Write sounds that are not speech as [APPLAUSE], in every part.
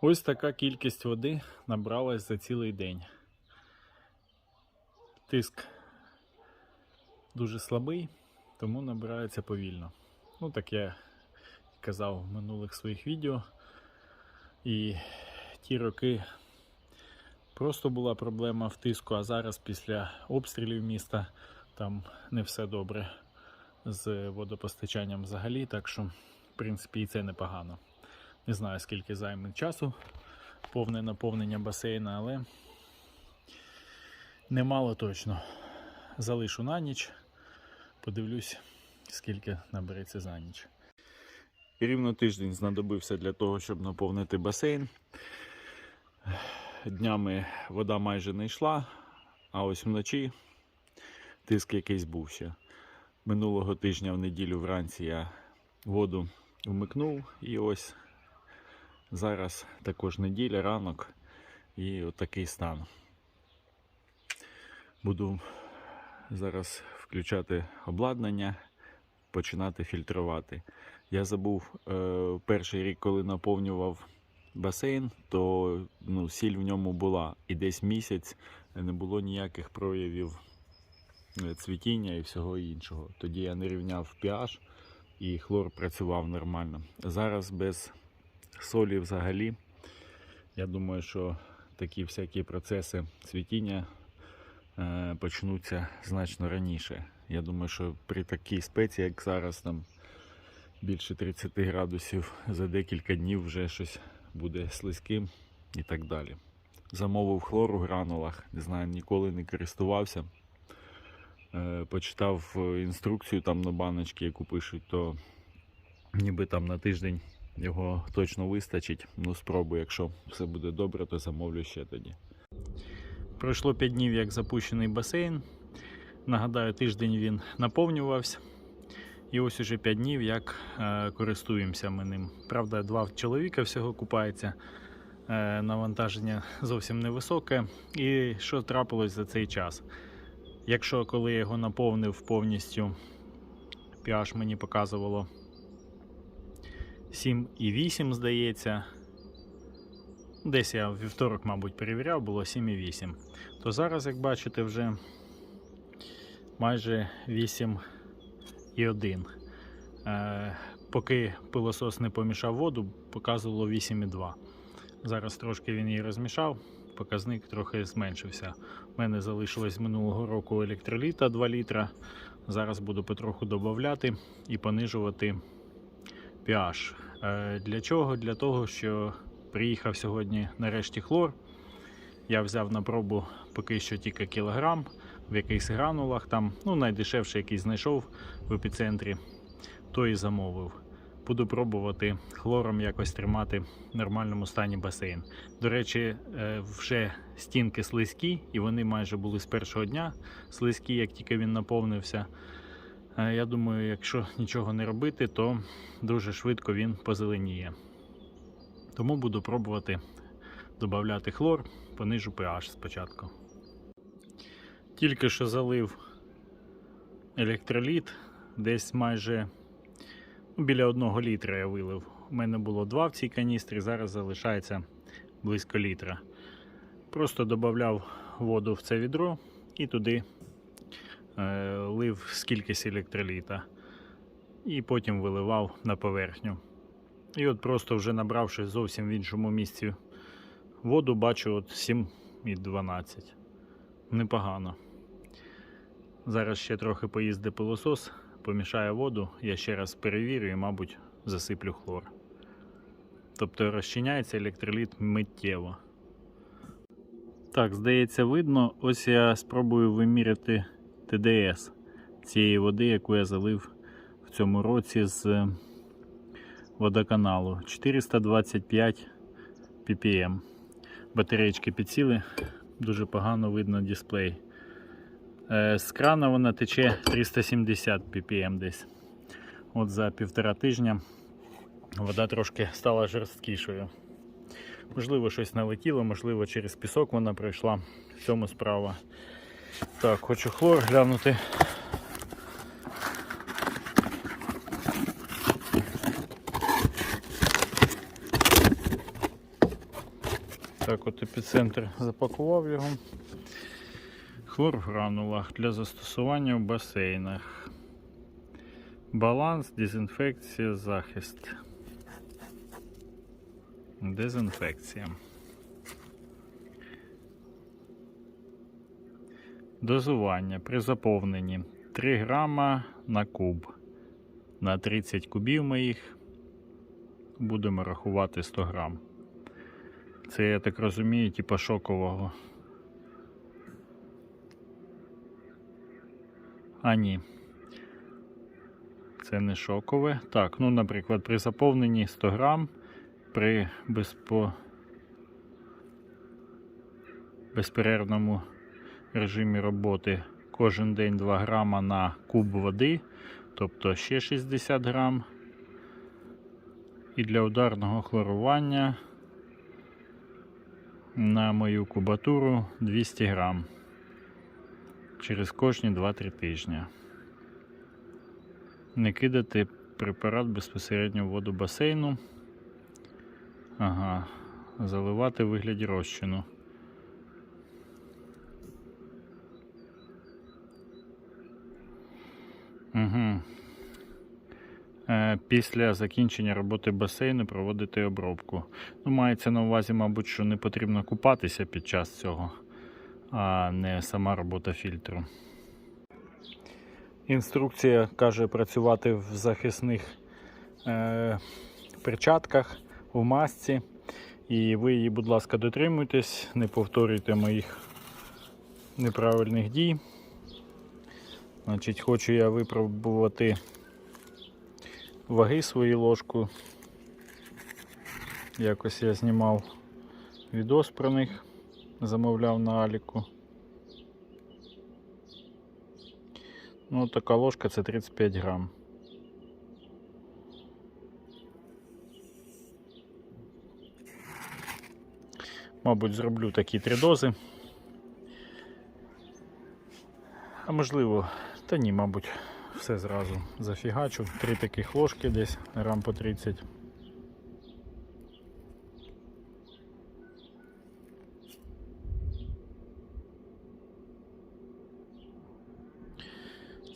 Ось така кількість води набралась за цілий день. Тиск дуже слабий, тому набирається повільно. Ну, так я казав в минулих своїх відео. І ті роки просто була проблема в тиску, а зараз після обстрілів міста там не все добре з водопостачанням взагалі, так що, в принципі, і це непогано. Не знаю, скільки займе часу повне наповнення басейна, але немало точно. Залишу на ніч, подивлюсь, скільки набереться за ніч. Рівно тиждень знадобився для того, щоб наповнити басейн. Днями вода майже не йшла, а ось вночі тиск якийсь був ще. Минулого тижня в неділю вранці я воду вмикнув і ось зараз також неділя, ранок і отакий стан. Буду зараз включати обладнання, починати фільтрувати. Я забув е, перший рік, коли наповнював басейн, то ну, сіль в ньому була. І десь місяць не було ніяких проявів е, цвітіння і всього іншого. Тоді я не рівняв pH і хлор працював нормально. Зараз без солі взагалі. Я думаю, що такі всякі процеси цвітіння е, почнуться значно раніше. Я думаю, що при такій спеці, як зараз, там більше 30 градусів, за декілька днів вже щось буде слизьким і так далі. Замовив хлор у гранулах, не знаю, ніколи не користувався. Е, почитав інструкцію там на баночці, яку пишуть, то ніби там на тиждень його точно вистачить. Ну, спробую, якщо все буде добре, то замовлю ще тоді. Пройшло 5 днів, як запущений басейн. Нагадаю, тиждень він наповнювався. І ось уже 5 днів, як е, користуємося ми ним. Правда, два чоловіка всього купається. Е, навантаження зовсім невисоке. І що трапилось за цей час? Якщо коли я його наповнив повністю, pH мені показувало 7,8, здається. Десь я вівторок, мабуть, перевіряв, було 7,8. То зараз, як бачите, вже майже 8,1. Е, поки пилосос не помішав воду, показувало 8,2. Зараз трошки він її розмішав, показник трохи зменшився. У мене залишилось минулого року електроліта 2 літра. Зараз буду потроху додати і понижувати pH. Е, Для чого? Для того, що приїхав сьогодні нарешті хлор. Я взяв на пробу поки що тільки кілограм в якихось гранулах. Там, ну, найдешевший, який знайшов в епіцентрі, то і замовив. Буду пробувати хлором якось тримати в нормальному стані басейн. До речі, е, вже стінки слизькі, і вони майже були з першого дня слизькі, як тільки він наповнився. Я думаю, якщо нічого не робити, то дуже швидко він позеленіє. Тому буду пробувати додати хлор, понижу pH спочатку. Тільки що залив електроліт, десь майже ну, біля одного літра я вилив. У мене було два в цій каністрі, зараз залишається близько літра. Просто додав воду в це відро і туди лив скількись електроліта. І потім виливав на поверхню. І от просто вже набравши зовсім в іншому місці воду, бачу от 7,12. Непогано. Зараз ще трохи поїзде пилосос, помішає воду, я ще раз перевірю і, мабуть, засиплю хлор. Тобто розчиняється електроліт миттєво. Так, здається, видно. Ось я спробую виміряти ТДС цієї води, яку я залив в цьому році з водоканалу 425 ppm. Батареєчки підсіли, дуже погано видно дисплей. Е, З крана вона тече 370 ppm десь. От за півтора тижня вода трошки стала жорсткішою. Можливо, щось налетіло, можливо, через пісок вона пройшла. В цьому справа. Так, хочу хлор глянути. Так от епіцентр запакував його. Хлор в гранулах для застосування в басейнах. Баланс, дезінфекція, захист. Дезінфекція. Дозування при заповненні 3 грама на куб. На 30 кубів ми їх будемо рахувати 100 грам. Це, я так розумію, типа шокового. А ні. Це не шокове. Так, ну, наприклад, при заповненні 100 грам, при безпо... безперервному режимі роботи кожен день 2 грама на куб води, тобто ще 60 грам. І для ударного хлорування на мою кубатуру 200 грам через кожні 2-3 тижні. Не кидати препарат безпосередньо в воду басейну. Ага, заливати вигляді розчину. Угу. Е, Після закінчення роботи басейну проводити обробку. Ну, мається на увазі, мабуть, що не потрібно купатися під час цього, а не сама робота фільтру. Інструкція каже працювати в захисних е, перчатках, в масці. І ви її, будь ласка, дотримуйтесь, не повторюйте моїх неправильних дій. Значить, хочу я випробувати ваги свою ложку. Якось я знімав відос про них, замовляв на Аліку. Ну, така ложка це 35 грам. Мабуть, зроблю такі три дози. А можливо, та ні, мабуть, все зразу зафігачу. Три таких ложки десь, грам по 30.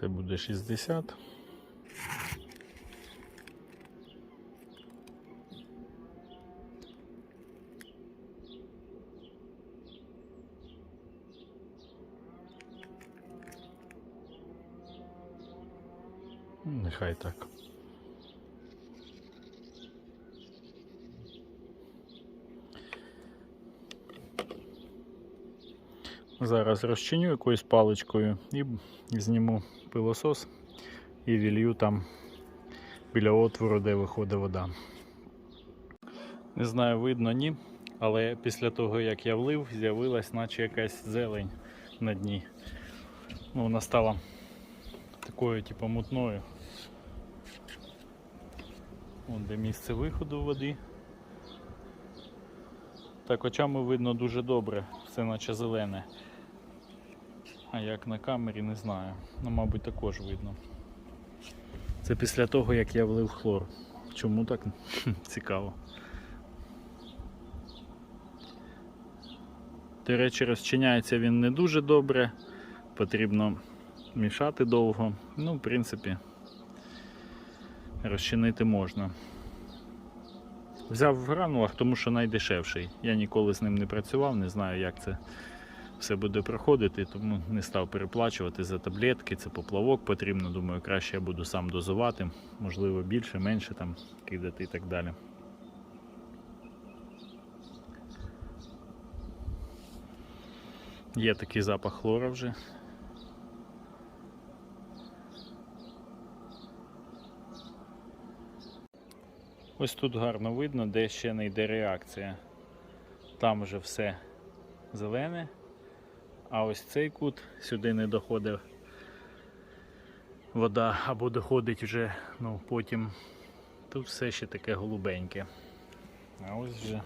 Це буде 60. Нехай так. Зараз розчиню якоюсь паличкою і зніму пилосос і вілью там біля отвору, де виходить вода. Не знаю, видно ні, але після того як я влив, з'явилась наче якась зелень на дні. Ну, вона стала такою, типу, мутною. Вон де місце виходу води. Так, очами видно дуже добре, все наче зелене. А як на камері, не знаю. Ну, мабуть, також видно. Це після того, як я влив хлор. Чому так? [LAUGHS] Цікаво. До речі, розчиняється він не дуже добре. Потрібно мішати довго. Ну, в принципі, розчинити можна. Взяв в гранулах, тому що найдешевший. Я ніколи з ним не працював, не знаю, як це все буде проходити, тому не став переплачувати за таблетки, це поплавок потрібно. Думаю, краще я буду сам дозувати, можливо, більше, менше там кидати і так далі. Є такий запах хлора вже. Ось тут гарно видно, де ще не йде реакція. Там вже все зелене, а ось цей кут сюди не доходить вода або доходить вже ну, потім. Тут все ще таке голубеньке. А ось вже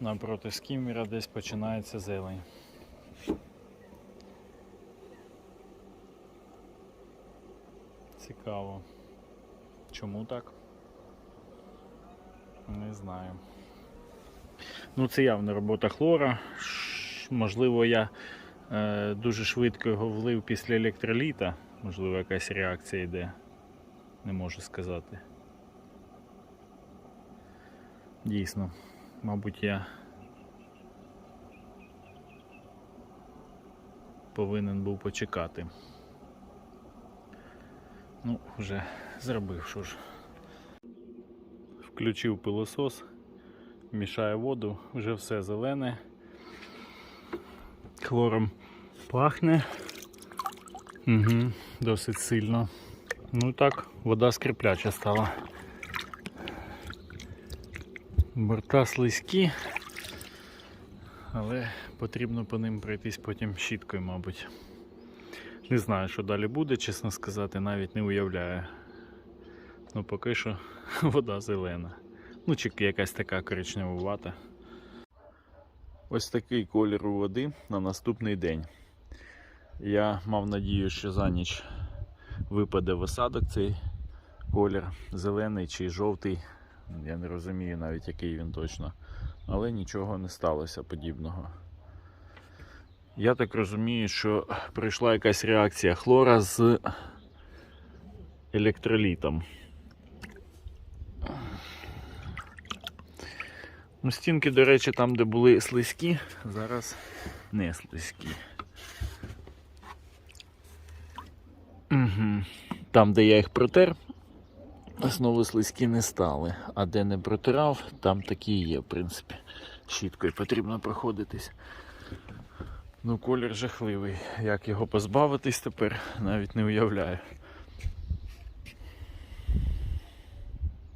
напроти скіммера десь починається зелень. Цікаво. Чому так? Не знаю. Ну, це явно робота хлора. Можливо, я е, дуже швидко його влив після електроліта. Можливо, якась реакція йде. Не можу сказати. Дійсно, мабуть, я повинен був почекати. Ну, вже зробив, що ж. Включив пилосос, мішає воду, вже все зелене. Хлором пахне. Угу, досить сильно. Ну так, вода скрипляча стала. Борта слизькі, але потрібно по ним пройтись потім щіткою, мабуть. Не знаю, що далі буде, чесно сказати, навіть не уявляю. Ну, поки що [LAUGHS] вода зелена. Ну, чи якась така коричневувата. Ось такий колір у води на наступний день. Я мав надію, що за ніч випаде в осадок цей колір, зелений чи жовтий. Я не розумію навіть, який він точно. Але нічого не сталося подібного. Я так розумію, що прийшла якась реакція хлора з електролітом. Ну, стінки, до речі, там, де були слизькі, зараз не слизькі. Угу. Там, де я їх протер, знову слизькі не стали. А де не протирав, там такі є, в принципі. Щіткою потрібно проходитись. Ну, колір жахливий. Як його позбавитись тепер, навіть не уявляю.